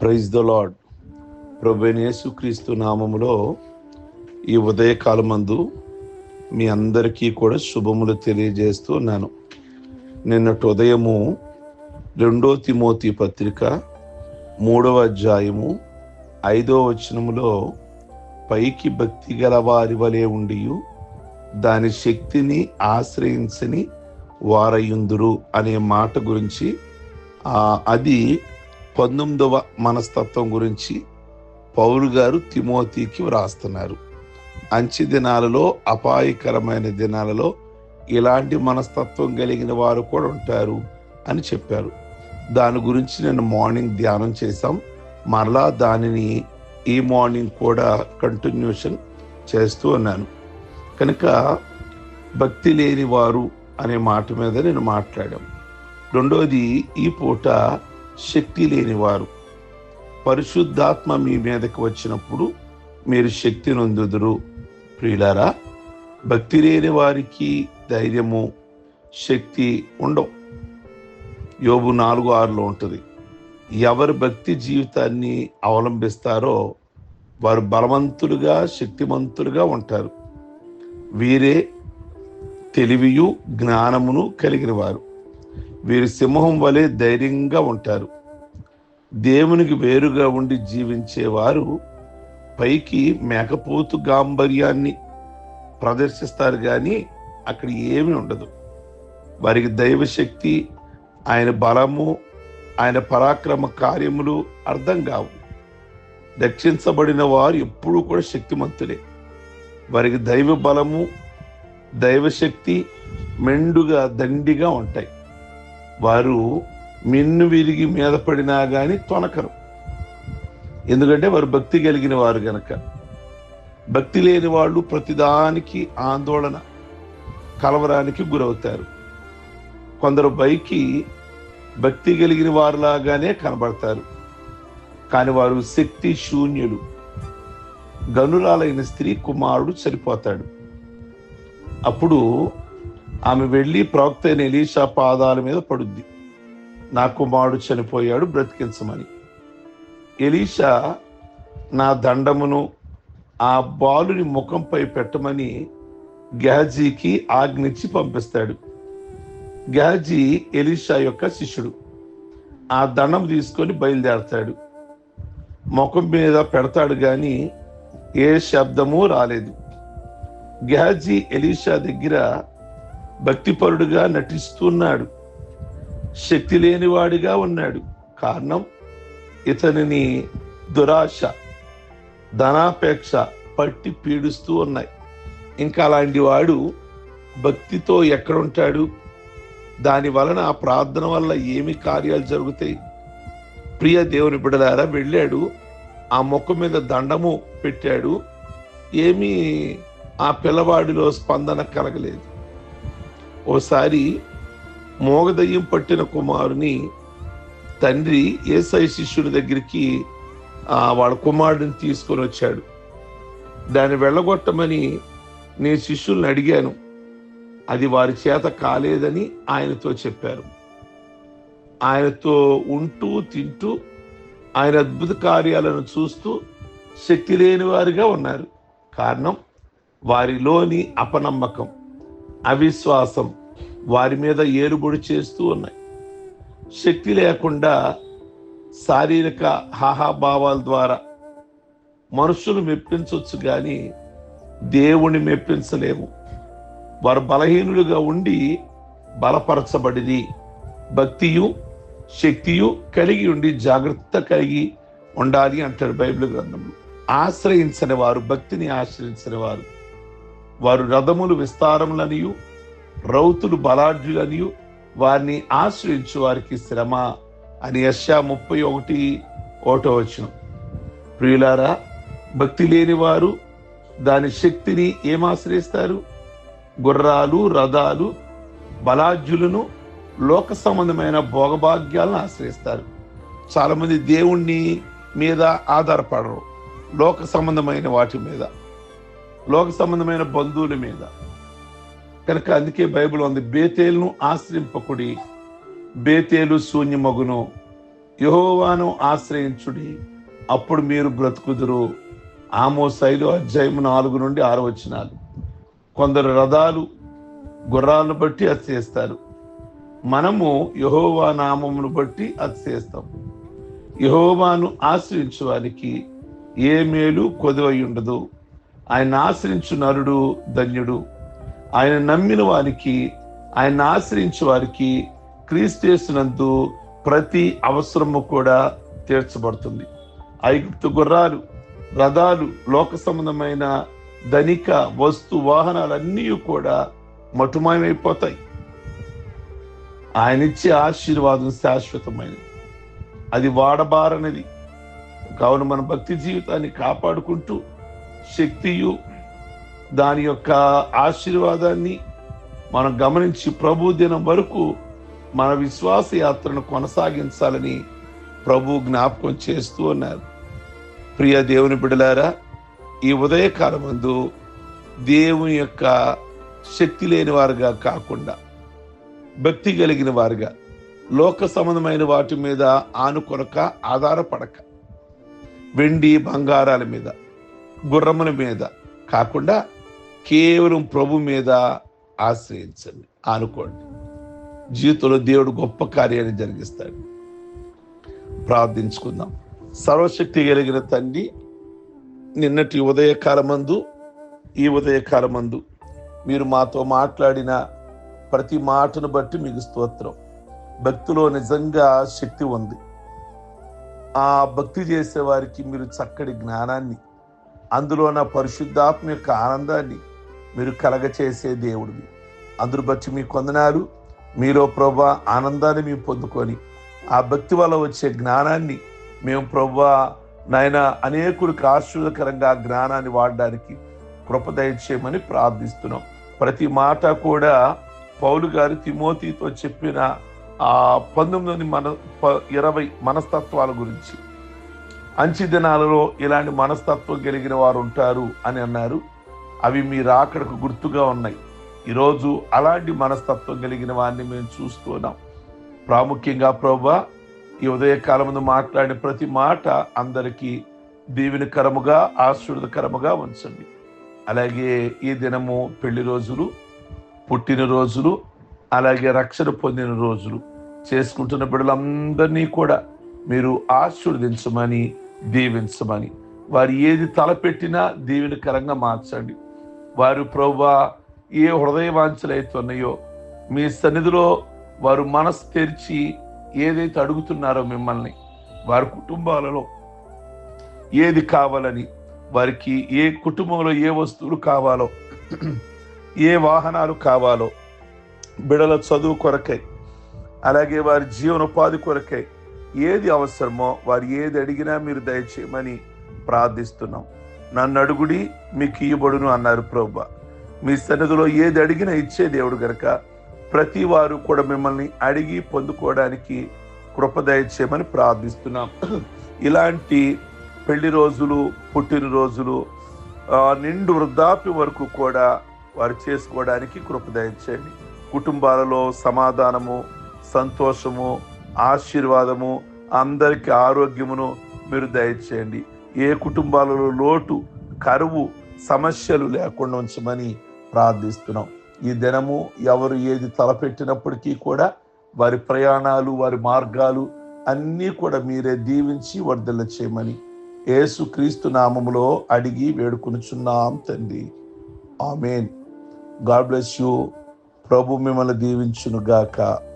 Praise the lord ప్రభుని యేసుక్రీస్తు నామములో ఈ ఉదయకాలమందు మీ అందరికీ కూడా శుభములు తెలియజేస్తూ ఉన్నాను. నిన్నటి ఉదయము రెండో తిమోతి పత్రిక మూడవ అధ్యాయము ఐదవ వచనములో పైకి భక్తి గల వారి వలె ఉండి దాని శక్తిని ఆశ్రయించని వారయుందురు అనే మాట గురించి అది పంతొమ్మిదవ మనస్తత్వం గురించి పౌలు గారు తిమోతికి వ్రాస్తున్నారు. అంచె దినాలలో అపాయకరమైన దినాలలో ఇలాంటి మనస్తత్వం కలిగిన వారు కూడా ఉంటారు అని చెప్పారు. దాని గురించి నేను మార్నింగ్ ధ్యానం చేశాం. మరలా దానిని ఈ మార్నింగ్ కూడా కంటిన్యూషన్ చేస్తూ ఉన్నాను. కనుక భక్తి లేని వారు అనే మాట మీద నేను మాట్లాడాం. రెండోది ఈ పూట శక్తి లేనివారు. పరిశుద్ధాత్మ మీ మీదకి వచ్చినప్పుడు మీరు శక్తి నొందుదురు. ప్రియులారా భక్తి లేని వారికి ధైర్యము శక్తి ఉండవు. యోబు నాలుగు ఆరులో ఉంటుంది. ఎవరు భక్తి జీవితాన్ని అవలంబిస్తారో వారు బలవంతులుగా శక్తిమంతులుగా ఉంటారు. వీరే తెలివియు జ్ఞానమును కలిగిన వారు. వీరు సింహం వలె ధైర్యంగా ఉంటారు. దేవునికి వేరుగా ఉండి జీవించేవారు పైకి మేకపోతు గాంభర్యాన్ని ప్రదర్శిస్తారు కానీ అక్కడ ఏమీ ఉండదు. వారికి దైవశక్తి ఆయన బలము ఆయన పరాక్రమ కార్యములు అర్థం కావు. రక్షించబడిన వారు ఎప్పుడూ కూడా శక్తిమంతులే. వారికి దైవ బలము దైవశక్తి మెండుగా దండిగా ఉంటాయి. వారు మిన్ను విరిగి మీద పడినా గాని తొనకరు. ఎందుకంటే వారు భక్తి కలిగిన వారు గనక. భక్తి లేని వాళ్ళు ప్రతిదానికి ఆందోళన కలవరానికి గురవుతారు. కొందరు పైకి భక్తి కలిగిన వారిలాగానే కనబడతారు. కానీ వారు శక్తి శూన్యులు. గనురాలైన స్త్రీ కుమారుడు చనిపోతాడు అప్పుడు ఆమె వెళ్ళి ప్రవక్త అయిన ఎలీషా పాదాల మీద పడుద్ది. నా కుమారుడు చనిపోయాడు బ్రతికించమని. ఎలీషా నా దండమును ఆ బాలుని ముఖంపై పెట్టమని గహజీకి ఆజ్ఞించి పంపిస్తాడు. గహజీ ఎలీషా యొక్క శిష్యుడు. ఆ దండం తీసుకొని బయలుదేరతాడు. ముఖం మీద పెడతాడు కానీ ఏ శబ్దము రాలేదు. గహజీ ఎలీషా దగ్గర భక్తిపరుడుగా నటిస్తున్నాడు. శక్తి లేనివాడిగా ఉన్నాడు. కారణం ఇతనిని దురాశ ధనాపేక్ష పట్టి పీడిస్తూ ఉన్నాయి. ఇంకా అలాంటి వాడు భక్తితో ఎక్కడుంటాడు? దాని వలన ఆ ప్రార్థన వల్ల ఏమి కార్యాలు జరుగుతాయి? ప్రియ దేవుని బిడలారా వెళ్ళాడు. ఆ మొక్క మీద దండము పెట్టాడు. ఏమీ ఆ పిల్లవాడిలో స్పందన కలగలేదు. ఓసారి మోగదయ్యం పట్టిన కుమారుని తండ్రి ఏసై శిష్యుని దగ్గరికి వాళ్ళ కుమారుడిని తీసుకొని వచ్చాడు. దాన్ని వెళ్ళగొట్టమని నేను శిష్యుల్ని అడిగాను. అది వారి చేత కాలేదని ఆయనతో చెప్పారు. ఆయనతో ఉంటూ తింటూ ఆయన అద్భుత కార్యాలను చూస్తూ శక్తి లేని వారిగా ఉన్నారు. కారణం వారిలోని అపనమ్మకం. అవిశ్వాసం వారి మీద ఏరుబడి చేస్తూ ఉన్నాయి. శక్తి లేకుండా శారీరక హాహాభావాల ద్వారా మనుషులు మెప్పించవచ్చు కానీ దేవుని మెప్పించలేము. వారు బలహీనులుగా ఉండి బలపరచబడిది. భక్తియు శక్తియు కలిగి ఉండి జాగ్రత్త కలిగి ఉండాలి అంటాడు బైబిల్ గ్రంథంలో. ఆశ్రయించని వారు భక్తిని ఆశ్రయించని వారు. వారు రథములు విస్తారములనియు రౌతులు బలాఢ్యులనియు వారిని ఆశ్రయించు వారికి శ్రమ అని యశా ముప్పై ఒకటి ఒకటో వచ్చిన ప్రియులారా భక్తి లేని వారు దాని శక్తిని ఏం ఆశ్రయిస్తారు? గుర్రాలు రథాలు బలాఢ్యులను లోక సంబంధమైన భోగభాగ్యాలను ఆశ్రయిస్తారు. చాలామంది దేవుణ్ణి మీద ఆధారపడరు లోక సంబంధమైన వాటి మీద. లోక సంబంధమైన బంధువుల మీద. కనుక అందుకే బైబిల్ ఉంది బేతేలును ఆశ్రయింపకుడి బేతేలు శూన్యమగును. యహోవాను ఆశ్రయించుడి అప్పుడు మీరు బ్రతుకుదురు. ఆమోస్ ఐదు అధ్యాయం నాలుగు నుండి ఆరు వచ్చినాలు కొందరు రథాలు గుర్రాలను బట్టి అతిశేస్తారు మనము యహోవా నామమును బట్టి అతిశేస్తాం యహోవాను ఆశ్రయించడానికి ఏ మేలు కొదువై ఉండదు. ఆయన ఆశ్రయించు నరుడు ధన్యుడు. ఆయన నమ్మిన వారికి ఆయన ఆశ్రయించు వారికి క్రీస్తేసినందు ప్రతి అవసరము కూడా తీర్చబడుతుంది. ఐగుప్తు గుర్రాలు రథాలు లోక సంబంధమైన ధనిక వస్తు వాహనాలన్నీ కూడా మటుమాయమైపోతాయి. ఆయన ఇచ్చే ఆశీర్వాదం శాశ్వతమైనది. అది వాడబారనిది. కావున మన భక్తి జీవితాన్ని కాపాడుకుంటూ శక్తియు దాని యొక్క ఆశీర్వాదాన్ని మనం గమనించి ప్రభు దినం వరకు మన విశ్వాస యాత్రను కొనసాగించాలని ప్రభు జ్ఞాపకం చేస్తూ ఉన్నారు. ప్రియ దేవుని బిడలారా ఈ ఉదయకాలం ముందు దేవుని యొక్క శక్తి లేని వారుగా కాకుండా భక్తి కలిగిన వారుగా లోక సంబంధమైన వాటి మీద ఆనుకొనక ఆధారపడక వెండి బంగారాల మీద గుర్రముల మీద కాకుండా కేవలం ప్రభు మీద ఆశ్రయించండి. ఆనుకోండి. జీవితంలో దేవుడు గొప్ప కార్యాన్ని జరిగిస్తాడు. ప్రార్థించుకుందాం. సర్వశక్తి కలిగిన తండ్రి నిన్నటి ఉదయకాలమందు ఈ ఉదయకాలమందు మీరు మాతో మాట్లాడిన ప్రతి మాటను బట్టి మీకు స్తోత్రం. భక్తిలో నిజంగా శక్తి ఉంది. ఆ భక్తి చేసే వారికి మీరు చక్కటి జ్ఞానాన్ని అందులో నా పరిశుద్ధాత్మ యొక్క ఆనందాన్ని మీరు కలగచేసే దేవుడివి. అందరు బట్టి మీ కొందనాలు మీలో ప్రభా ఆనందాన్ని మేము పొందుకొని ఆ భక్తి వల్ల వచ్చే జ్ఞానాన్ని మేము ప్రభా నాయన అనేకులకు ఆశీర్వదకరంగా జ్ఞానాన్ని వాడడానికి కృప దయచేయమని ప్రార్థిస్తున్నాం. ప్రతి మాట కూడా పౌలు గారు తిమోతితో చెప్పిన ఆ పంతొమ్మిది మన ప- ఇరవై మనస్తత్వాల గురించి అంచి దినాలలో ఇలాంటి మనస్తత్వం కలిగిన వారు ఉంటారు అని అన్నారు. అవి మీ రాకడకు గుర్తుగా ఉన్నాయి. ఈరోజు అలాంటి మనస్తత్వం కలిగిన వారిని మేము చూస్తున్నాం ప్రాముఖ్యంగా ప్రభా ఈ ఉదయకాలముందు మాట్లాడిన ప్రతి మాట అందరికీ దీవెనకరముగా ఆశ్రుదకరముగా ఉంచండి. అలాగే ఈ దినము పెళ్ళి రోజులు పుట్టిన రోజులు అలాగే రక్షణ పొందిన రోజులు. చేసుకుంటున్న బిడ్డలందరినీ కూడా మీరు ఆశీర్వదించమని దీవించమని. వారు ఏది తలపెట్టినా దీవెనకరంగా మార్చండి. వారు ప్రభా ఏ హృదయ వాంఛలైతున్నాయో మీ సన్నిధిలో వారు మనసు తెరిచి ఏదైతే అడుగుతున్నారో మిమ్మల్ని వారి కుటుంబాలలో ఏది కావాలని వారికి ఏ కుటుంబంలో ఏ వస్తువులు కావాలో ఏ వాహనాలు కావాలో బిడల చదువు కొరకై అలాగే వారి జీవనోపాధి కొరకై ఏది అవసరమో వారు ఏది అడిగినా మీరు దయచేయమని ప్రార్థిస్తున్నాం. నన్ను అడుగుడి మీకు ఇయ్యబడును అన్నారు ప్రభు. మీ సన్నిధిలో ఏది అడిగినా ఇచ్చే దేవుడు గనక ప్రతి వారు కూడా మిమ్మల్ని అడిగి పొందుకోవడానికి కృప దయచేయమని ప్రార్థిస్తున్నాం. ఇలాంటి పెళ్ళి రోజులు పుట్టినరోజులు నిండు వృద్ధాప్య వరకు కూడా వారు చేసుకోవడానికి కృప దయచేయండి కుటుంబాలలో సమాధానము సంతోషము ఆశీర్వాదము అందరికీ ఆరోగ్యమును మీరు దయచేయండి. ఏ కుటుంబాలలో లోటు కరువు సమస్యలు లేకుండా ఉంచమని ప్రార్థిస్తున్నాం. ఈ దినము ఎవరు ఏది తలపెట్టినప్పటికీ కూడా వారి ప్రయాణాలు వారి మార్గాలు అన్నీ కూడా మీరే దీవించి వర్ధల చేయమని యేసు క్రీస్తు నామములో అడిగి వేడుకునిచున్నాం తండ్రి. ఆమెన్. God bless you. ప్రభు మిమ్మల్ని దీవించునుగాక. గాక